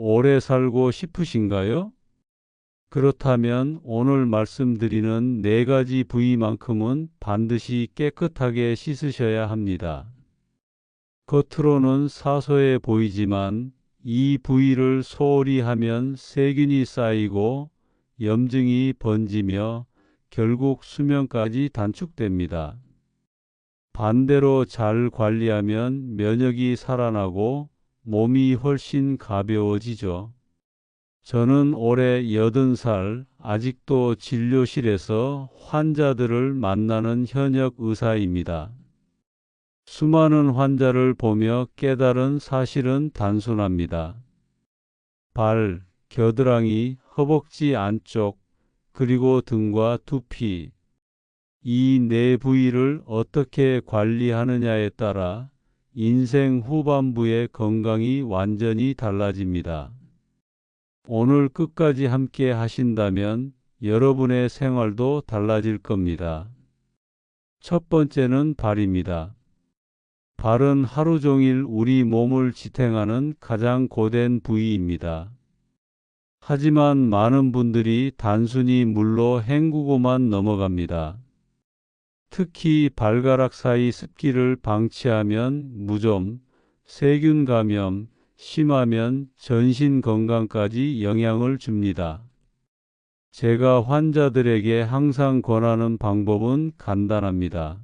오래 살고 싶으신가요? 그렇다면 오늘 말씀드리는 네 가지 부위만큼은 반드시 깨끗하게 씻으셔야 합니다. 겉으로는 사소해 보이지만 이 부위를 소홀히 하면 세균이 쌓이고 염증이 번지며 결국 수명까지 단축됩니다. 반대로 잘 관리하면 면역이 살아나고 몸이 훨씬 가벼워지죠. 저는 올해 80살, 아직도 진료실에서 환자들을 만나는 현역 의사입니다. 수많은 환자를 보며 깨달은 사실은 단순합니다. 발, 겨드랑이, 허벅지 안쪽, 그리고 등과 두피, 이 네 부위를 어떻게 관리하느냐에 따라 인생 후반부의 건강이 완전히 달라집니다. 오늘 끝까지 함께 하신다면 여러분의 생활도 달라질 겁니다. 첫 번째는 발입니다. 발은 하루 종일 우리 몸을 지탱하는 가장 고된 부위입니다. 하지만 많은 분들이 단순히 물로 헹구고만 넘어갑니다. 특히 발가락 사이 습기를 방치하면 무좀, 세균 감염, 심하면 전신 건강까지 영향을 줍니다. 제가 환자들에게 항상 권하는 방법은 간단합니다.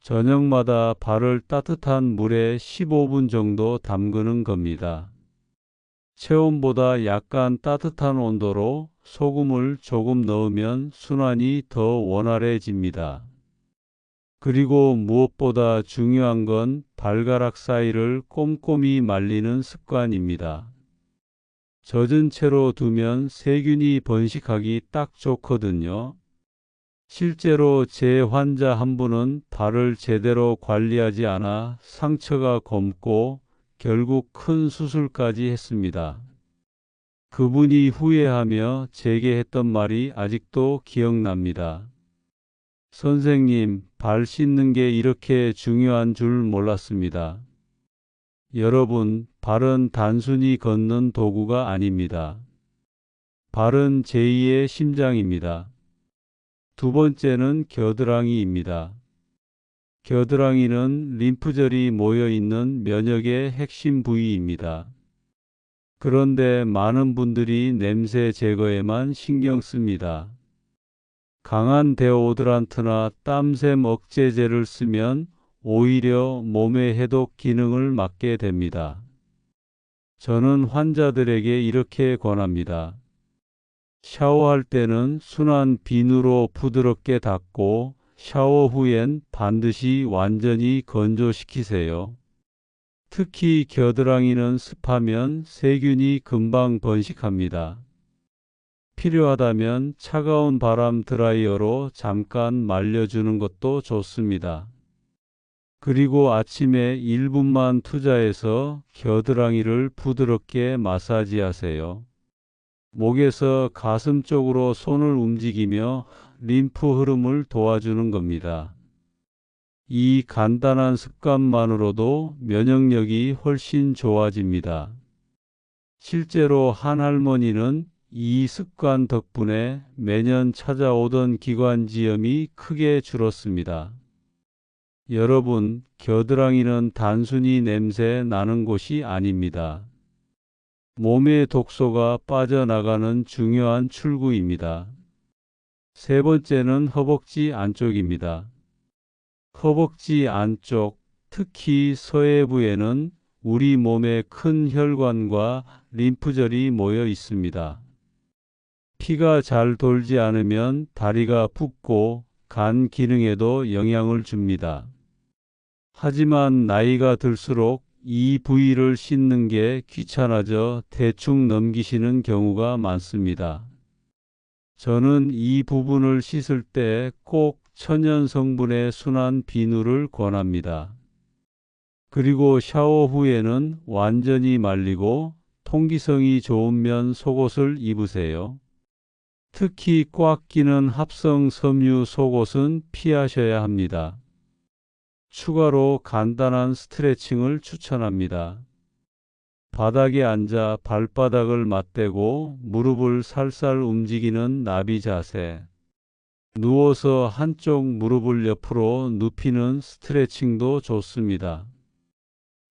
저녁마다 발을 따뜻한 물에 15분 정도 담그는 겁니다. 체온보다 약간 따뜻한 온도로 소금을 조금 넣으면 순환이 더 원활해집니다. 그리고 무엇보다 중요한 건 발가락 사이를 꼼꼼히 말리는 습관입니다. 젖은 채로 두면 세균이 번식하기 딱 좋거든요. 실제로 제 환자 한 분은 발을 제대로 관리하지 않아 상처가 검고 결국 큰 수술까지 했습니다. 그분이 후회하며 제게 했던 말이 아직도 기억납니다. 선생님, 발 씻는 게 이렇게 중요한 줄 몰랐습니다. 여러분, 발은 단순히 걷는 도구가 아닙니다. 발은 제2의 심장입니다. 두 번째는 겨드랑이입니다. 겨드랑이는 림프절이 모여 있는 면역의 핵심 부위입니다. 그런데 많은 분들이 냄새 제거에만 신경 씁니다. 강한 데오드란트나 땀샘 억제제를 쓰면 오히려 몸의 해독 기능을 막게 됩니다. 저는 환자들에게 이렇게 권합니다. 샤워할 때는 순한 비누로 부드럽게 닦고 샤워 후엔 반드시 완전히 건조시키세요. 특히 겨드랑이는 습하면 세균이 금방 번식합니다. 필요하다면 차가운 바람 드라이어로 잠깐 말려주는 것도 좋습니다. 그리고 아침에 1분만 투자해서 겨드랑이를 부드럽게 마사지하세요. 목에서 가슴 쪽으로 손을 움직이며 림프 흐름을 도와주는 겁니다. 이 간단한 습관만으로도 면역력이 훨씬 좋아집니다. 실제로 한 할머니는 이 습관 덕분에 매년 찾아오던 기관지염이 크게 줄었습니다. 여러분, 겨드랑이는 단순히 냄새 나는 곳이 아닙니다. 몸의 독소가 빠져나가는 중요한 출구입니다. 세 번째는 허벅지 안쪽입니다. 허벅지 안쪽, 특히 서해부에는 우리 몸의 큰 혈관과 림프절이 모여 있습니다. 피가 잘 돌지 않으면 다리가 붓고 간 기능에도 영향을 줍니다. 하지만 나이가 들수록 이 부위를 씻는 게 귀찮아져 대충 넘기시는 경우가 많습니다. 저는 이 부분을 씻을 때 꼭 천연 성분의 순한 비누를 권합니다. 그리고 샤워 후에는 완전히 말리고 통기성이 좋은 면 속옷을 입으세요. 특히 꽉 끼는 합성 섬유 속옷은 피하셔야 합니다. 추가로 간단한 스트레칭을 추천합니다. 바닥에 앉아 발바닥을 맞대고 무릎을 살살 움직이는 나비 자세. 누워서 한쪽 무릎을 옆으로 눕히는 스트레칭도 좋습니다.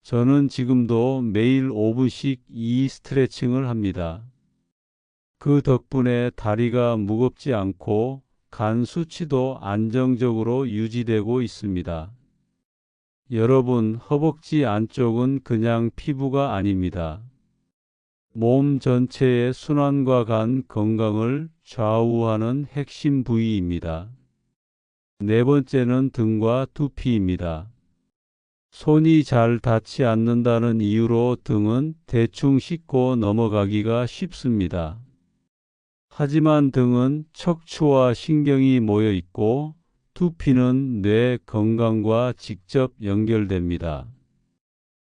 저는 지금도 매일 5분씩 이 스트레칭을 합니다. 그 덕분에 다리가 무겁지 않고 간 수치도 안정적으로 유지되고 있습니다. 여러분, 허벅지 안쪽은 그냥 피부가 아닙니다. 몸 전체의 순환과 간 건강을 좌우하는 핵심 부위입니다. 네 번째는 등과 두피입니다. 손이 잘 닿지 않는다는 이유로 등은 대충 씻고 넘어가기가 쉽습니다. 하지만 등은 척추와 신경이 모여 있고 두피는 뇌 건강과 직접 연결됩니다.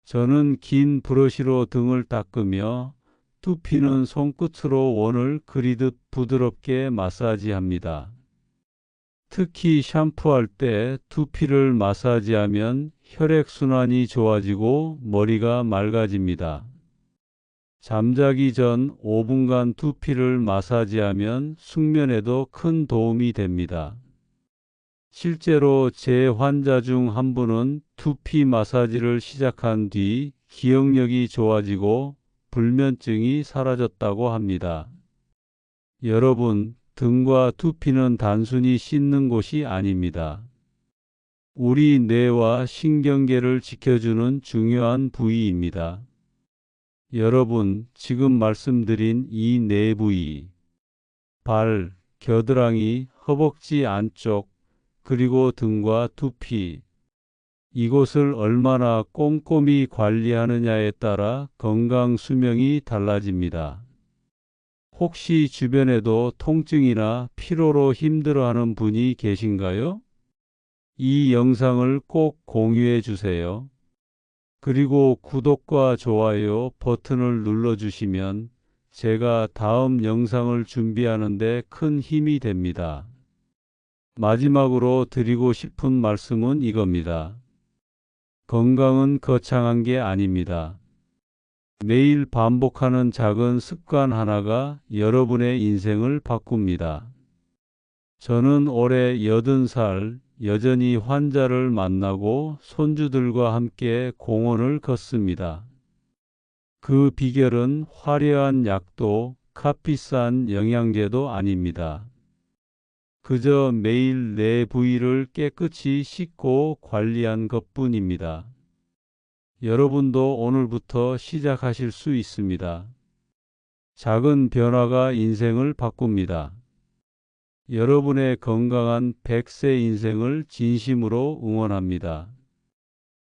저는 긴 브러쉬로 등을 닦으며 두피는 손끝으로 원을 그리듯 부드럽게 마사지합니다. 특히 샴푸할 때 두피를 마사지하면 혈액순환이 좋아지고 머리가 맑아집니다. 잠자기 전 5분간 두피를 마사지하면 숙면에도 큰 도움이 됩니다. 실제로 제 환자 중 한 분은 두피 마사지를 시작한 뒤 기억력이 좋아지고 불면증이 사라졌다고 합니다. 여러분, 등과 두피는 단순히 씻는 곳이 아닙니다. 우리 뇌와 신경계를 지켜주는 중요한 부위입니다. 여러분, 지금 말씀드린 이네 부위, 발, 겨드랑이, 허벅지 안쪽, 그리고 등과 두피, 이곳을 얼마나 꼼꼼히 관리하느냐에 따라 건강 수명이 달라집니다. 혹시 주변에도 통증이나 피로로 힘들어하는 분이 계신가요? 이 영상을 꼭 공유해 주세요. 그리고 구독과 좋아요 버튼을 눌러주시면 제가 다음 영상을 준비하는데 큰 힘이 됩니다. 마지막으로 드리고 싶은 말씀은 이겁니다. 건강은 거창한 게 아닙니다. 매일 반복하는 작은 습관 하나가 여러분의 인생을 바꿉니다. 저는 올해 80살 여전히 환자를 만나고 손주들과 함께 공원을 걷습니다. 그 비결은 화려한 약도 값비싼 영양제도 아닙니다. 그저 매일 내 부위를 깨끗이 씻고 관리한 것뿐입니다. 여러분도 오늘부터 시작하실 수 있습니다. 작은 변화가 인생을 바꿉니다. 여러분의 건강한 100세 인생을 진심으로 응원합니다.